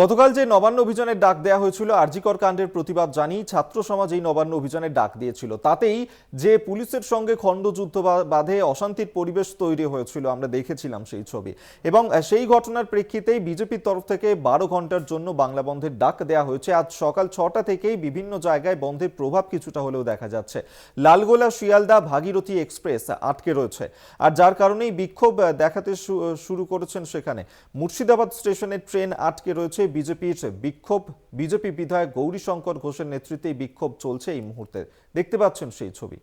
গতকাল যে নবান্ন অভিযানের ডাক দেওয়া হয়েছিল, আরজিকর কাণ্ডের প্রতিবাদ জানিয়ে ছাত্র সমাজ এই নবান্ন অভিযানের ডাক দিয়েছিল। তাতেই যে পুলিশের সঙ্গে খণ্ডযুদ্ধ বাধে অশান্তির পরিবেশ তৈরি হয়েছিল, আমরা দেখেছিলাম সেই ছবি। এবং সেই ঘটনার প্রেক্ষিতেই বিজেপির তরফ থেকে বারো ঘণ্টার জন্য বাংলা বন্ধের ডাক দেওয়া হয়েছে। আজ সকাল ছটা থেকেই বিভিন্ন জায়গায় বন্ধের প্রভাব কিছুটা হলেও দেখা যাচ্ছে। লালগোলা, শিয়ালদা, ভাগীরথী এক্সপ্রেস আটকে রয়েছে। আর যার কারণেই বিক্ষোভ দেখাতে শুরু করেছেন সেখানে। মুর্শিদাবাদ স্টেশনের ট্রেন আটকে রয়েছে। বিজেপির বিক্ষোভ, বিজেপি বিধায়ক গৌরীশঙ্কর ঘোষের নেতৃত্বে বিক্ষোভ চলছে এই মুহূর্তে। দেখতে পাচ্ছেন সেই ছবি।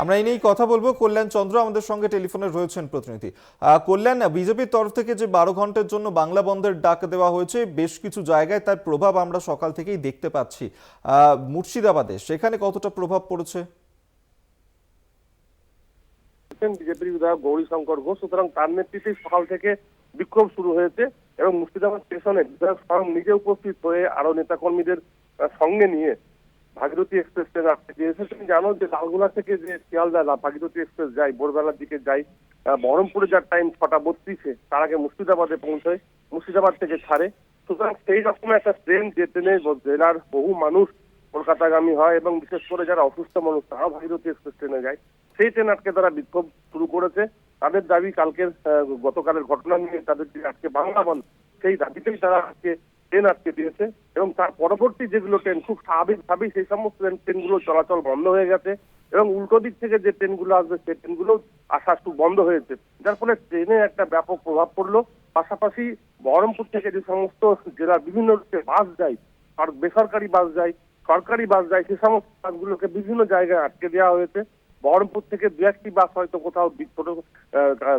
আমরা এই নিয়েই কথা বলব। কল্যাণ চন্দ্র আমাদের সঙ্গে টেলিফোনে রয়েছেন প্রতিনিধি। কল্যাণ বিজেপির তরফ থেকে যে বারো ঘণ্টার জন্য বাংলা বন্ধের ডাক দেওয়া হয়েছে বেশ কিছু জায়গায় তার প্রভাব আমরা সকাল থেকেই দেখতে পাচ্ছি। আহ, মুর্শিদাবাদে সেখানে কতটা প্রভাব পড়েছে? বিজেপির বিধায়ক গৌরী শঙ্কর ঘোষ সুতরাং তার নেতৃত্বে সকাল থেকে বিক্ষোভ শুরু হয়েছে এবং মুর্শিদাবাদ স্টেশনে বিধায়ক স্বয়ং নিজে উপস্থিত হয়ে আরও নেতাকর্মীদের সঙ্গে নিয়ে ভাগীরথী এক্সপ্রেস ট্রেন আটকে দিয়েছে তুমি জানো যে লালগোলা থেকে যে শিয়ালদা ভাগীরথী এক্সপ্রেস যায়, ভোরবেলার দিকে যায় বহরমপুরে যার টাইম ছটা বত্রিশে, তার আগে মুর্শিদাবাদে পৌঁছায়, মুর্শিদাবাদ থেকে ছাড়ে। সুতরাং সেই রকম একটা ট্রেন যে ট্রেনে জেলার বহু মানুষ কলকাতাগামী হয় এবং বিশেষ করে যারা অসুস্থ মানুষ, তারাও ভাগীরথী এক্সপ্রেস ট্রেনে যায়। সেই ট্রেন আটকে তারা বিক্ষোভ শুরু করেছে। তাদের দাবি কালকের গতকালের ঘটনা নিয়ে তাদের যে আজকে বাংলা বন্ধ, সেই দাবিতেই তারা আজকে ট্রেন আটকে দিয়েছে এবং তার পরবর্তী যেগুলো ট্রেন খুব স্বাভাবিকভাবেই সেই সমস্ত ট্রেনগুলো চলাচল বন্ধ হয়ে গেছে এবং উল্টো দিক থেকে যে ট্রেনগুলো আসবে, সেই ট্রেনগুলো আসা একটু বন্ধ হয়েছে। যার ফলে ট্রেনে একটা ব্যাপক প্রভাব পড়ল। পাশাপাশি বহরমপুর থেকে যে সমস্ত জেলার বিভিন্ন বাস যায়, আর বেসরকারি বাস যায়, সরকারি বাস যায়, সে সমস্ত বাসগুলোকে বিভিন্ন জায়গায় আটকে দেওয়া হয়েছে। বহরমপুর থেকে দু একটি বাস হয়তো কোথাও ছোট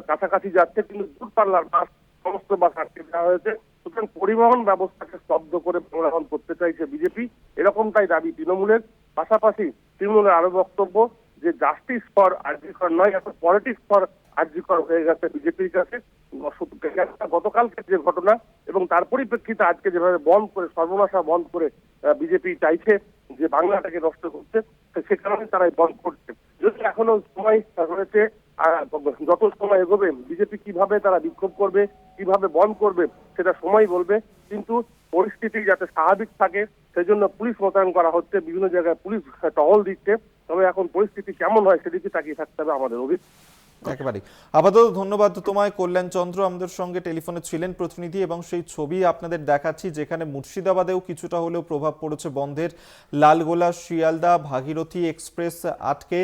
কাছাকাছি যাচ্ছে, কিন্তু দূরপাল্লার বাস সমস্ত বাস আটকে দেওয়া হয়েছে। সুতরাং পরিবহন ব্যবস্থাকে স্তব্ধ করে বাংলাহন করতে চাইছে বিজেপি, এরকমটাই দাবি তৃণমূলের। পাশাপাশি তৃণমূলের আরও বক্তব্য যে জাস্টিস ফর আর্জিকর নয় এখন পলিটিক্স ফর আর্জিকর হয়ে গেছে বিজেপির কাছে। গতকালকে যে ঘটনা এবং তার পরিপ্রেক্ষিতে আজকে যেভাবে বন্ধ করে, সর্বনাশা বন্ধ করে বিজেপি চাইছে যে, বাংলাটাকে নষ্ট করতে, সে কারণে তারা বন্ধ করছে। যদি এখনও সময় রয়েছে যত সময় এগোবে, বিজেপি কীভাবে তারা বিক্ষোভ করবে, কীভাবে বন্ধ করবে, সেটা সময় বলবে। কিন্তু পরিস্থিতি যাতে স্বাভাবিক থাকে, সেজন্য পুলিশ মোতায়েন করা হচ্ছে, বিভিন্ন জায়গায় পুলিশ টহল দিচ্ছে। তবে এখন পরিস্থিতি কেমন হয়, সেদিকে তাকিয়ে থাকতে হবে আমাদের অভিজ্ঞ একেবারে আপাতত ধন্যবাদ তোমায়, কল্যাণ চন্দ্র, আমাদের সঙ্গে টেলিফোনে ছিলেন প্রতিনিধি এবং সেই ছবি আপনাদের দেখাচ্ছি, যেখানে মুর্শিদাবাদেও কিছুটা হলেও প্রভাব পড়েছে বন্ধের। লালগোলা, শিয়ালদা, ভাগীরথী এক্সপ্রেস আটকে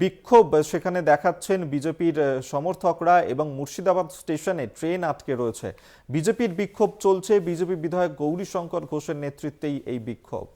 বিক্ষোভ, সেখানে দেখাচ্ছেন বিজেপির সমর্থকরা এবং মুর্শিদাবাদ স্টেশনে ট্রেন আটকে রয়েছে। বিজেপির বিক্ষোভ চলছে, বিজেপি বিধায়ক গৌরীশঙ্কর ঘোষের নেতৃত্বেই এই বিক্ষোভ।